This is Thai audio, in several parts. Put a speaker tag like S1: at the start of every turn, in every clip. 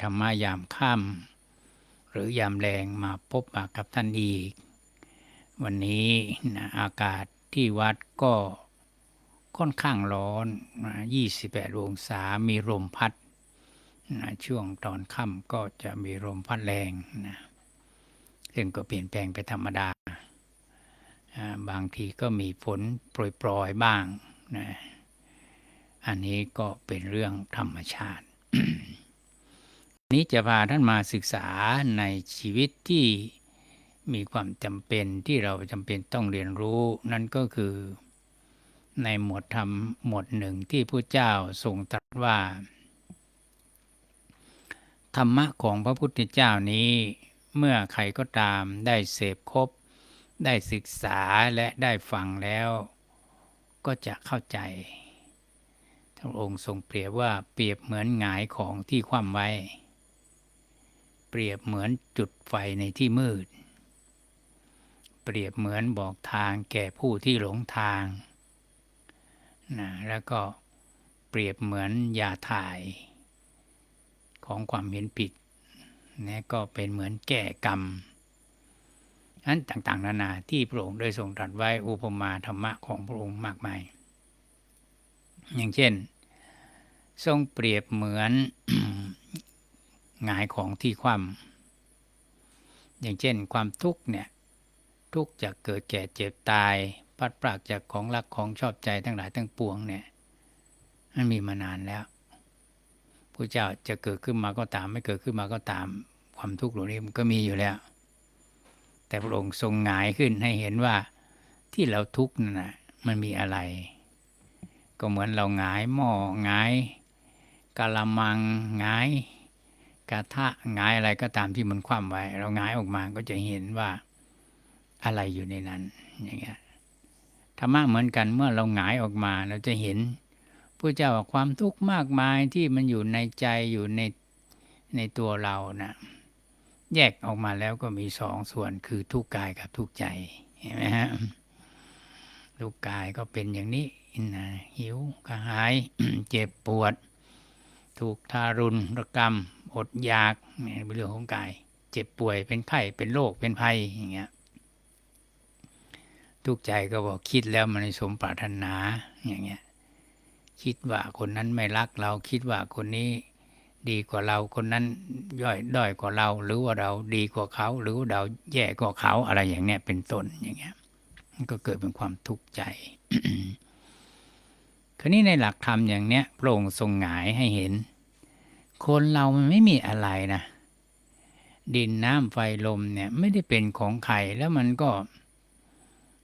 S1: ธรรมะยามค่ำหรือยามแรงมาพบปะกับท่านอีก วันนี้นะอากาศที่วัดก็ค่อนข้างร้อน 28 องศา มีลมพัดนะช่วงตอนค่ำก็จะมีลมพัดแรงนะซึ่งก็เปลี่ยนแปลงไปธรรมดาอ่าบางทีก็มีฝนโปรยๆบ้างนะอันนี้ก็เป็นเรื่องธรรมชาติ นี้จะพาท่านมาศึกษาในชีวิตที่มีความจำเป็นที่เราจำเป็นต้องเรียนรู้ นั่นก็คือในหมวดธรรมหมวดหนึ่งที่พระเจ้าทรงตรัสว่า ธรรมะของพระพุทธเจ้านี้ เมื่อใครก็ตามได้เสพครบ ได้ศึกษาและได้ฟังแล้ว ก็จะเข้าใจพระองค์ทรงเปรียบว่าเปรียบเหมือนหงายของที่คว่ำไว้ เปรียบเหมือนจุดไฟในที่มืด เปรียบเหมือนบอกทางแก่ผู้ที่หลงทางนะแล้วก็เปรียบเหมือนยาถ่ายของความเห็นผิดนี่ก็เป็นเหมือนแก่กรรมนั้นต่างๆ นานาที่พระองค์ได้ทรงตรัสไว้อุปมาธรรมะของพระองค์มากมาย อย่างเช่น ทรงเปรียบเหมือน หงายของที่คว่ำอย่างเช่นความทุกข์เนี่ยทุกข์จากเกิดแก่เจ็บตายพัดปรากจากของรักของชอบใจทั้งหลายทั้งปวงเนี่ยมันมีมานานแล้วพระเจ้าจะเกิดขึ้นมาก็ตาม ไม่เกิดขึ้นมาก็ตาม ความทุกข์เหล่านี้มันก็มีอยู่แล้ว แต่พระองค์ทรงหงายขึ้นให้เห็นว่าที่เราทุกข์นั่นนะมันมีอะไร ก็เหมือนเราหงายหม้อหงายกะละมังหงาย กระทะหงายอะไรก็ตามที่มันคว่ำไว้ เราหงายออกมาก็จะเห็นว่าอะไรอยู่ในนั้นอย่างเงี้ยธรรมะเหมือนกันเมื่อเราหงายออกมาเราจะเห็นพระเจ้าว่าความทุกข์มากมายที่มันอยู่ในใจอยู่ในในตัวเรานะแยกออกมาแล้วก็มีสองส่วนคือทุกกายกับทุกใจเห็นไหมฮะทุกกายก็เป็นอย่างนี้นะหิวกระหาย เจ็บปวด ถูกทารุณกรรม อดอยากเป็นเรื่องของกาย เจ็บป่วยเป็นไข้เป็นโรคเป็นภัยอย่างเงี้ยทุกใจก็บอกคิดแล้วมันสมปรารถนาอย่างเงี้ยคิดว่าคนนั้นไม่รักเราคิดว่าคนนี้ดีกว่าเราคนนั้นย่อยด้อยกว่าเรา หรือว่าเราดีกว่าเขา หรือว่าเราแย่กว่าเขาอะไรอย่างเนี้ยเป็นต้นอย่างเงี้ยมันก็เกิดเป็นความทุกข์ใจคราวนี้ในหลักธรรมอย่างเนี้ยพระองค์ทรงหงายให้เห็น คนเรามันไม่มีอะไรนะ ดินน้ำไฟลมเนี่ยไม่ได้เป็นของใครแล้วมันก็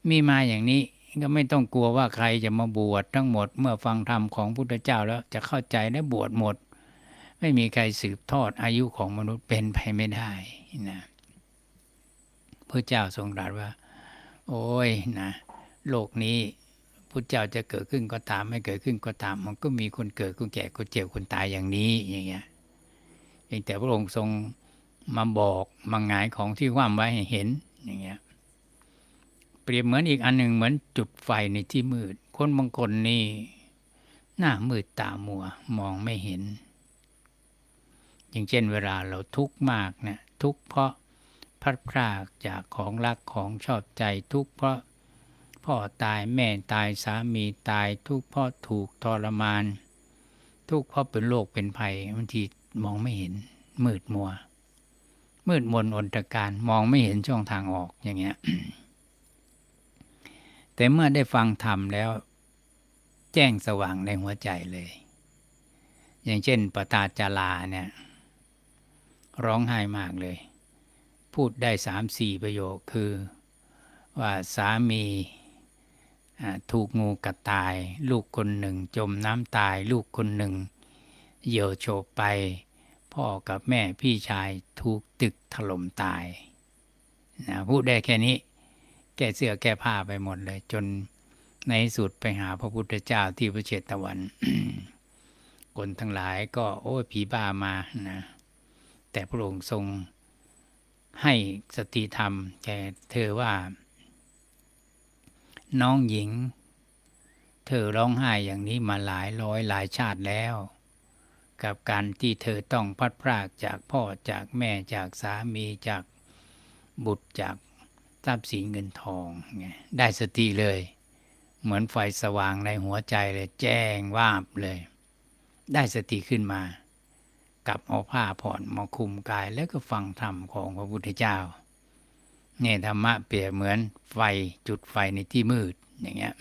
S1: มีมาอย่างนี้ก็ไม่ต้องกลัวว่าใครจะมาบวชทั้งหมด เมื่อฟังธรรมของพุทธเจ้าแล้วจะเข้าใจและบวชหมด ไม่มีใครสืบทอดอายุของมนุษย์เป็นไปไม่ได้นะพระเจ้าทรงตรัสว่า โอ้ยนะ โลกนี้ พุทธเจ้าจะเกิดขึ้นก็ตามไม่เกิดขึ้นก็ตาม มันก็มีคนเกิดคนแก่คนเจ็บคนตายอย่างนี้อย่างเงี้ยเพียงแต่พระองค์ทรงมาบอกมาหงายของที่ว่ามไว้ให้เห็นอย่างเงี้ยเปรียบเหมือนอีกอันหนึ่งเหมือนจุดไฟในที่มืด คนบางคนนี่หน้ามืดตามัวมองไม่เห็น อย่างเช่นเวลาเราทุกข์มากเนะทุกข์เพราะพลัดพรากจากของรักของชอบใจทุกข์เพราะ พ่อตายแม่ตายสามีตายทุกพราะถูกทรมาน ทุกพราะเป็นโรคเป็นภัยบางทีมองไม่เห็น มืดมัว มืดมนอนตการมองไม่เห็นช่องทางออกอย่างเงี้ยแต่เมื่อได้ฟังธรรมแล้ว แจ้งสว่างในหัวใจเลย อย่างเช่นปตาจาลาเนี่ย ร้องไห้มากเลย พูดได้สามสี่ประโยคคือว่าสามี ถูกงูกัดตาย ลูกคนหนึ่ง จมน้ำตาย ลูกคนหนึ่ง เหี่ยวโฉบไป พ่อกับแม่พี่ชายถูกตึกถล่มตายนะพูดได้แค่นี้ แก้เสื้อแก้ผ้าไปหมดเลย จนในสุดไปหาพระพุทธเจ้าที่พระเชตวันคนทั้งหลายก็โอ้ผีบ้ามานะแต่พระองค์ทรงให้สติธรรมแก่เธอว่า น้องหญิง เธอร้องไห้อย่างนี้มาหลายร้อยหลายชาติแล้ว กับการที่เธอต้องพัดพรากจากพ่อจากแม่จากสามีจากบุตรจากทรัพย์สินเงินทองไงได้สติเลย เหมือนไฟสว่างในหัวใจเลย แจ้งวาบเลย ได้สติขึ้นมา กับเอาผ้าผ่อนมาคุมกายแล้วก็ฟังธรรมของพระพุทธเจ้า เนี่ยธรรมะเปรียบเหมือนไฟจุดไฟในที่มืดอย่างเงี้ย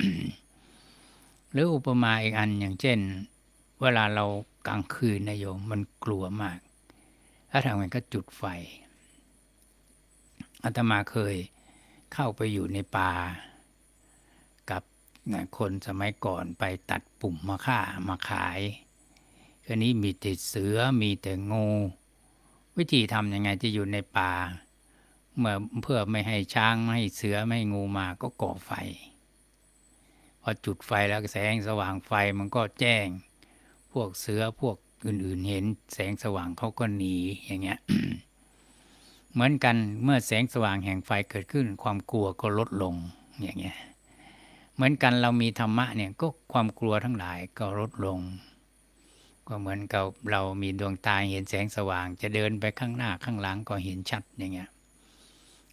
S1: หรืออุปมาอีกอันอย่างเช่น เวลาเรากลางคืนนะโยมมันกลัวมาก ถ้าทำไงก็จุดไฟอาตมาเคยเข้าไปอยู่ในป่ากับคนสมัยก่อนไปตัดปุ่มมาฆ่ามาขายคืนนี้มีแต่เสือมีแต่งู วิธีทำยังไงที่อยู่ในป่า เมื่อเพื่อไม่ให้ช้างไม่ให้เสือไม่ให้งูมาก็ก่อไฟ พอจุดไฟแล้วแสงสว่างไฟมันก็แจ้ง พวกเสือพวกอื่นๆเห็นแสงสว่างเขาก็หนีอย่างเงี้ยเหมือนกันเมื่อแสงสว่างแห่งไฟเกิดขึ้น ความกลัวก็ลดลงอย่างเงี้ยเหมือนกันเรามีธรรมะเนี่ยก็ความกลัวทั้งหลายก็ลดลง ก็เหมือนกับเรามีดวงตาเห็นแสงสว่าง จะเดินไปข้างหน้าข้างหลังก็เห็นชัดอย่างเงี้ย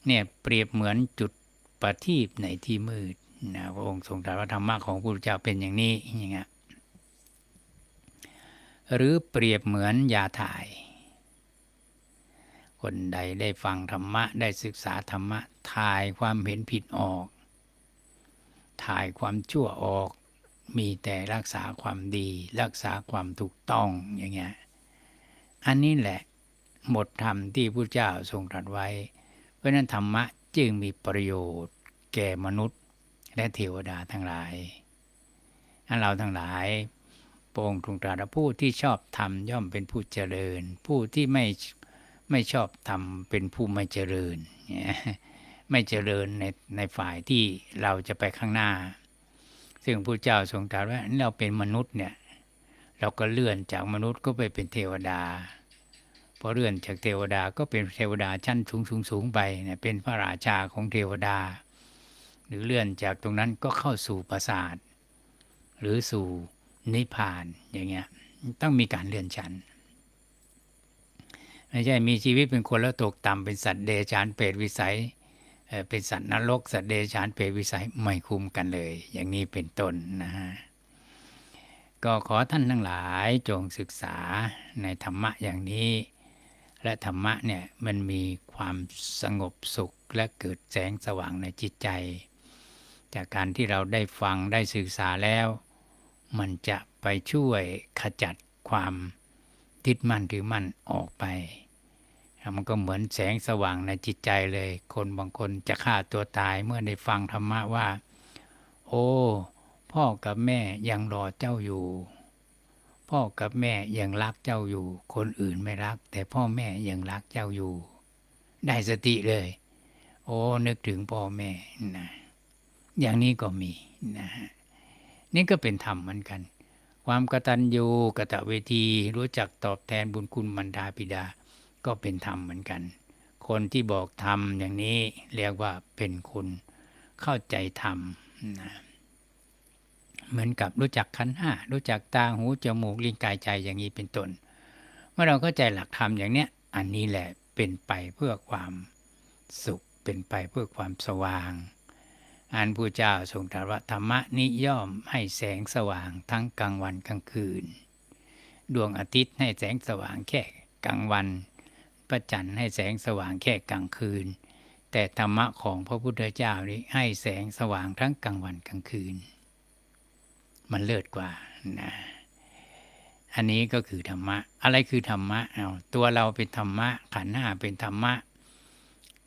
S1: เนี่ยเปรียบเหมือนจุดประทีปในที่มืดนะพระองค์ทรงตรัสว่าธรรมะของพระพุทธเจ้าเป็นอย่างนี้อย่างเงี้ยหรือเปรียบเหมือนยาถ่าย คนใดได้ฟังธรรมะได้ศึกษาธรรมะถ่ายความเห็นผิดออก ถ่ายความชั่วออก มีแต่รักษาความดี รักษาความถูกต้องอย่างเงี้ยอันนี้แหละหมดธรรมที่พระเจ้าทรงตรัสไว้ เพราะนั้นธรรมะจึงมีประโยชน์แก่มนุษย์และเทวดาทั้งหลายอันเราทั้งหลายโปร่งทรงตราผู้ที่ชอบธรรมย่อมเป็นผู้เจริญ ผู้ที่ไม่ไม่ชอบธรรมเป็นผู้ไม่เจริญ ไม่เจริญในในฝ่ายที่เราจะไปข้างหน้า ซึ่งพระเจ้าทรงตรัสว่าเราเป็นมนุษย์เนี่ยเราก็เลื่อนจากมนุษย์ก็ไปเป็นเทวดา พอเลื่อนจากเทวดาก็เป็นเทวดาชั้นสูงสูงสูงไปเนี่ยเป็นพระราชาของเทวดา หรือเลื่อนจากตรงนั้นก็เข้าสู่ปราสาทหรือสู่นิพพานอย่างเงี้ยต้องมีการเลื่อนชั้นไม่ใช่มีชีวิตเป็นคนแล้วตกต่ำเป็นสัตว์เดรัจฉานเปรตวิสัยเป็นสัตว์นรกสัตว์เดรัจฉานเปรตวิสัยไม่คุ้มกันเลย อย่างนี้เป็นต้นนะฮะก็ขอท่านทั้งหลายจงศึกษาในธรรมะอย่างนี้ และธรรมะเนี่ยมันมีความสงบสุขและเกิดแสงสว่างในจิตใจ จากการที่เราได้ฟังได้ศึกษาแล้ว มันจะไปช่วยขจัดความติดมั่นถือมั่นออกไป มันก็เหมือนแสงสว่างในจิตใจเลย คนบางคนจะฆ่าตัวตายเมื่อได้ฟังธรรมะว่า โอ้ พ่อกับแม่ยังรอเจ้าอยู่ พ่อกับแม่ยังรักเจ้าอยู่ คนอื่นไม่รัก แต่พ่อแม่ยังรักเจ้าอยู่ ได้สติเลย โอ้นึกถึงพ่อแม่นะอย่างนี้ก็มีนะฮะนี่ก็เป็นธรรมเหมือนกัน ความกตัญญูกะตะเวทีรู้จักตอบแทนบุญคุณมารดาบิดา ก็เป็นธรรมเหมือนกัน คนที่บอกธรรมอย่างนี้เรียกว่าเป็นคนเข้าใจธรรมนะ เหมือนกับรู้จักขันห้ารู้จักตาหูจมูกลิ้นกายใจอย่างนี้เป็นต้นเมื่อเราเข้าใจหลักธรรมอย่างเนี้ยอันนี้แหละเป็นไปเพื่อความสุขเป็นไปเพื่อความสว่าง อันผู้เจ้าทรงตรัสว่าธรรมะนิย่อมให้แสงสว่างทั้งกลางวันกลางคืน ดวงอาทิตย์ให้แสงสว่างแค่กลางวันพระจันทร์ให้แสงสว่างแค่กลางคืน แต่ธรรมะของพระพุทธเจ้านี้ให้แสงสว่างทั้งกลางวันกลางคืน มันเลิศกว่านะอันนี้ก็คือธรรมะ อะไรคือธรรมะเอาตัวเราเป็นธรรมะ ขันห้าเป็นธรรมะ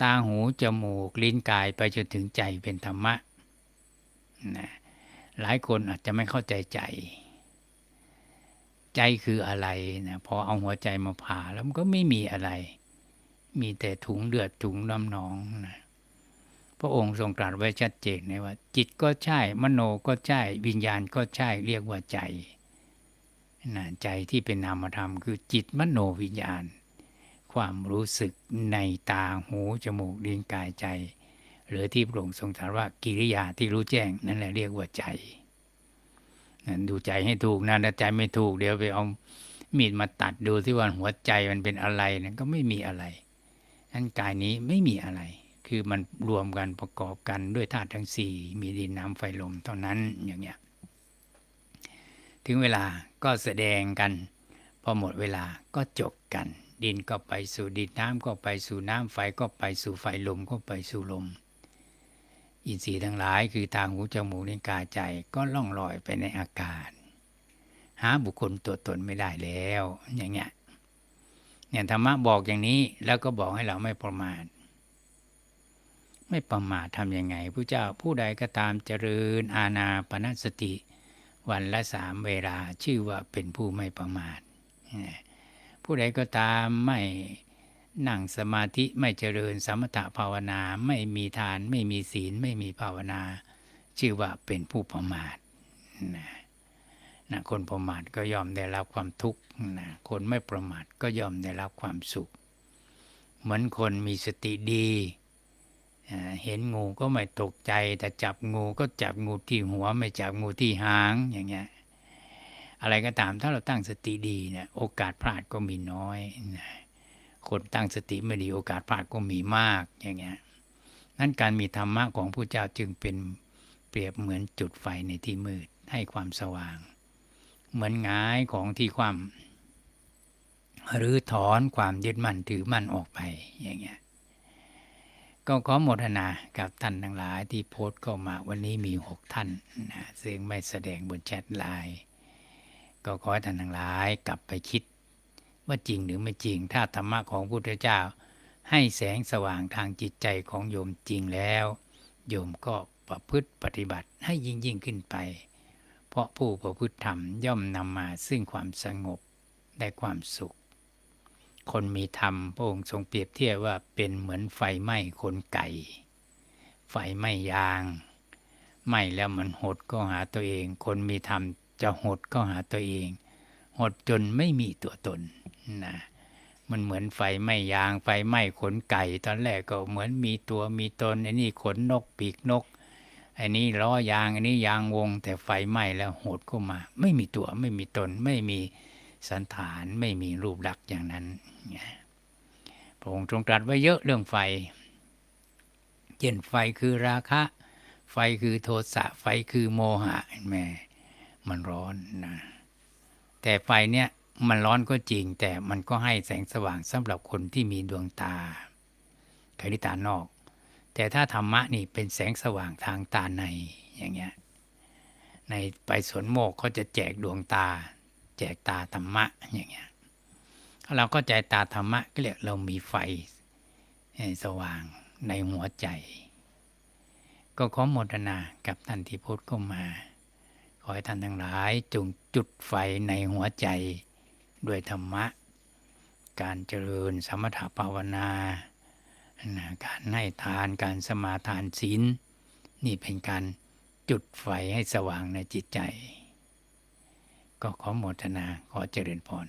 S1: ตาหูจมูกลิ้นกายไปจนถึงใจเป็นธรรมะนะหลายคนอาจจะไม่เข้าใจใจ ใจคืออะไรนะพอเอาหัวใจมาผ่าแล้วมันก็ไม่มีอะไร มีแต่ถุงเลือดถุงน้ำหนองนะ ระองค์ทรงตรัสไว้ชัดเจนนะว่า จิตก็ใช่ มโนก็ใช่ วิญญาณก็ใช่ เรียกว่าใจนะใจที่เป็นนามธรรม คือจิตมโนวิญญาณ ความรู้สึกในตาหูจมูกลิ้นกายใจ หรือที่พระองค์ทรงตรัสว่ากิริยาที่รู้แจ้ง นั่นแหละเรียกว่าใจนั่นดูใจให้ถูกนะถ้าใจไม่ถูกเดี๋ยวไปเอามีดมาตัดดูที่ว่าหัวใจมันเป็นอะไรนะก็ไม่มีอะไรอันกายนี้ไม่มีอะไร คือมันรวมกันประกอบกันด้วยธาตุทั้งสี่มีดินน้ำไฟลมเท่านั้นอย่างเงี้ยถึงเวลาก็แสดงกัน พอหมดเวลาก็จบกัน ดินก็ไปสู่ดินน้ำก็ไปสู่น้ำไฟก็ไปสู่ไฟลมก็ไปสู่ลม อินทรีย์ทั้งหลายคือทางหูจมูกนิ้วกายใจก็ล่องลอยไปในอากาศ หาบุคคลตัวตนไม่ได้แล้วอย่างเงี้ยเนี่ยธรรมะบอกอย่างนี้แล้วก็บอกให้เราไม่ประมาท ไม่ประมาททำยังไงผู้เจ้าผู้ใดก็ตามเจริญอาณาปณสติ วันละสามเวลาชื่อว่าเป็นผู้ไม่ประมาท ผู้ใดก็ตามไม่นั่งสมาธิไม่เจริญสมถภาวนาไม่มีทานไม่มีศีลไม่มีภาวนา ชื่อว่าเป็นผู้ประมาทนะนะคนประมาทก็ยอมได้รับความทุกข์นะคนไม่ประมาทก็ยอมได้รับความสุข เหมือนคนมีสติดี เห็นงูก็ไม่ตกใจ แต่จับงูก็จับงูที่หัวไม่จับงูที่หางอย่างเงี้ยอะไรก็ตามถ้าเราตั้งสติดีเนี่ยโอกาสพลาดก็มีน้อยนะคนตั้งสติไม่ดีโอกาสพลาดก็มีมากอย่างเงี้ยนั้นการมีธรรมะของผู้เจ้าจึงเป็นเปรียบเหมือนจุดไฟในที่มืดให้ความสว่าง เหมือนหงายของที่ความหรือถอนความยึดมั่นถือมั่นออกไปอย่างเงี้ย ก็ขอโมทนากับท่านทั้งหลายที่โพสต์เข้ามาวันนี้มีหกท่านนะซึ่งไม่แสดงบนแชทไลน์ก็ขอท่านทั้งหลายกลับไปคิด ว่าจริงหรือไม่จริง ถ้าธรรมะของพุทธเจ้า ให้แสงสว่างทางจิตใจของโยมจริงแล้ว โยมก็ประพฤติปฏิบัติให้ยิ่งยิ่งขึ้นไป เพราะผู้ประพฤติธรรมย่อมนำมาซึ่งความสงบได้ความสุข คนมีธรรมพระองค์ทรงเปรียบเทียบว่าเป็นเหมือนไฟไหม้ขนไก่ ไฟไหม้ยางไหม้แล้วมันหดก็หาตัวเอง คนมีธรรมจะหดก็หาตัวเอง หดจนไม่มีตัวตนนะมันเหมือนไฟไหม้ยาง ไฟไหม้ขนไก่ ตอนแรกก็เหมือนมีตัวมีตนไอ้นี่ขนนกปีกนกไอ้นี่ล้อยางไอ้นี่ยางวง แต่ไฟไหม้แล้วหดเข้ามา ไม่มีตัวไม่มีตนไม่มี สันฐานไม่มีรูปลักษ์อย่างนั้น พระองค์ทรงตรัสไว้เยอะเรื่องไฟเช่นไฟคือราคะ ไฟคือโทสะ ไฟคือโมหะเห็นไหมมันร้อนนะ แต่ไฟเนี่ยมันร้อนก็จริง แต่มันก็ให้แสงสว่างสำหรับคนที่มีดวงตาคณิตานอก แต่ถ้าธรรมะนี่เป็นแสงสว่างทางตาในอย่างเงี้ย ในไปสวนโมกเขาจะแจกดวงตา แจกตาธรรมะอย่างเงี้ยเราก็ใจตาธรรมะก็เรียกเรามีไฟสว่างในหัวใจ ก็ขอโมทนากับท่านที่พูดเข้ามา ขอให้ท่านทั้งหลายจงจุดไฟในหัวใจด้วยธรรมะ การเจริญสมถภาวนา การให้ทานการสมาทานศีลนี่เป็นการจุดไฟให้สว่างในจิตใจ ก็ขอโมทนาขอเจริญพร